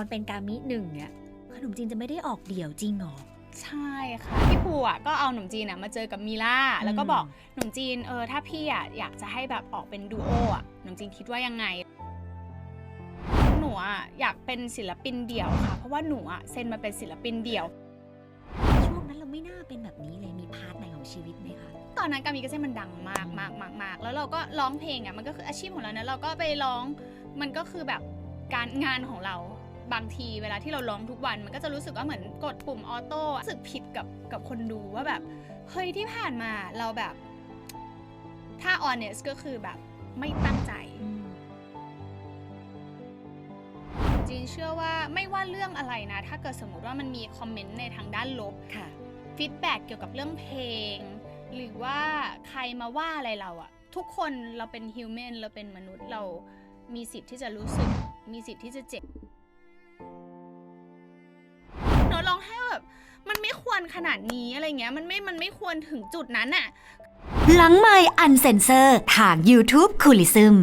ตอนเป็นกามิหนึ่งเนี่ยขนมจีนจะไม่ได้ออกเดี่ยวจริงเหรอ ใช่ค่ะ พี่ภูอะก็เอาหนุ่มจีนอะมาเจอกับมิล่า แล้วก็บอกหนุ่มจีนเออถ้าพี่อะอยากจะให้แบบออกเป็นดูโออะหนุ่มจีนคิดว่ายังไง หนูอะอยากเป็นศิลปินเดี่ยวค่ะ เพราะว่าหนูอะเซ็นมาเป็นศิลปินเดี่ยว ช่วงนั้นเราไม่น่าเป็นแบบนี้เลยมีพาร์ทไหนของชีวิตไหมคะตอนนั้นกามิกาเซ่มันดังมากมากมากมากแล้วเราก็ร้องเพลงอะมันก็คืออาชีพของเรานะเราก็ไปร้องมันก็คือแบบการงานของเรา บางทีเวลาที่เราร้องทุกวัน มันก็จะรู้สึกว่าเหมือนกดปุ่มออโต้รู้สึกผิดกับกับคนดูว่าแบบเฮ้ยที่ผ่านมาเราแบบถ้า honest ก็คือแบบไม่ตั้งใจจีนเชื่อว่าไม่ว่าเรื่องอะไรนะ ถ้าเกิดสมมติว่ามันมีคอมเมนต์ในทางด้านลบค่ะฟีดแบ็กเกี่ยวกับเรื่องเพลง หรือว่าใครมาว่าอะไรเราอะทุกคนเราเป็นฮิวแมนเราเป็นมนุษย์เรามีสิทธิ์ที่จะรู้สึก มีสิทธิ์ที่จะเจ็บ ขนาดนี้อะไรเงี้ยมันไม่มันไม่ควรถึงจุดนั้นอะ หลังไมค์อันเซนเซอร์ ทาง YouTube คุลิซึม